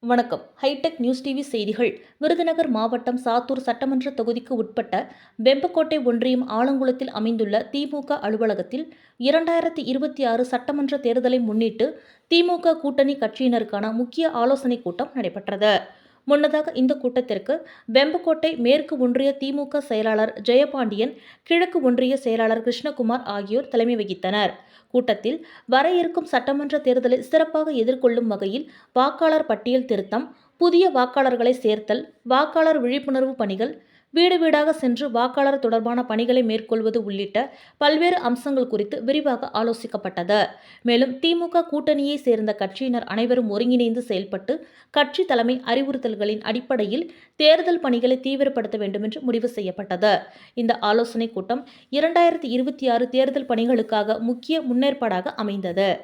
வணக்கம். Hitech news TV செய்திகள். விருதுநகர் மாவட்டம் சாத்தூர் சட்டமன்ற தொகுதிக்கு உட்பட்ட வெம்பக்கோட்டை ஒன்றியம் ஆலங்குளத்தில் அமைந்துள்ள திமுக அலுவலகத்தில் இரண்டாயிரத்தி இருபத்தி ஆறு சட்டமன்ற தேர்தலை முன்னிட்டு திமுக கூட்டணி கட்சியினருக்கான முக்கிய ஆலோசனைக் கூட்டம் நடைபெற்றது. முன்னதாக இந்த கூட்டத்திற்கு வெம்பக்கோட்டை மேற்கு ஒன்றிய திமுக செயலாளர் ஜெயபாண்டியன் கிழக்கு ஒன்றிய செயலாளர் கிருஷ்ணகுமார் ஆகியோர் தலைமை வகித்தனர். கூட்டத்தில் வர இருக்கும் சட்டமன்ற தேர்தலை சிறப்பாக எதிர்கொள்ளும் வகையில் வாக்காளர் பட்டியல் திருத்தம் புதிய வாக்காளர்களை சேர்த்தல் வாக்காளர் விழிப்புணர்வு பணிகள் வீடு வீடாக சென்று வாக்காளர் தொடர்பான பணிகளை மேற்கொள்வது உள்ளிட்ட பல்வேறு அம்சங்கள் குறித்து விரிவாக ஆலோசிக்கப்பட்டது. மேலும் திமுக கூட்டணியை சேர்ந்த கட்சியினர் அனைவரும் ஒருங்கிணைந்து செயல்பட்டு கட்சி தலைமை அறிவுறுத்தல்களின் அடிப்படையில் தேர்தல் பணிகளை தீவிரப்படுத்த வேண்டும் என்று முடிவு செய்யப்பட்டது. இந்த ஆலோசனைக் கூட்டம் இரண்டாயிரத்தி இருபத்தி ஆறு தேர்தல் பணிகளுக்காக முக்கிய முன்னேற்பாடாக அமைந்தது.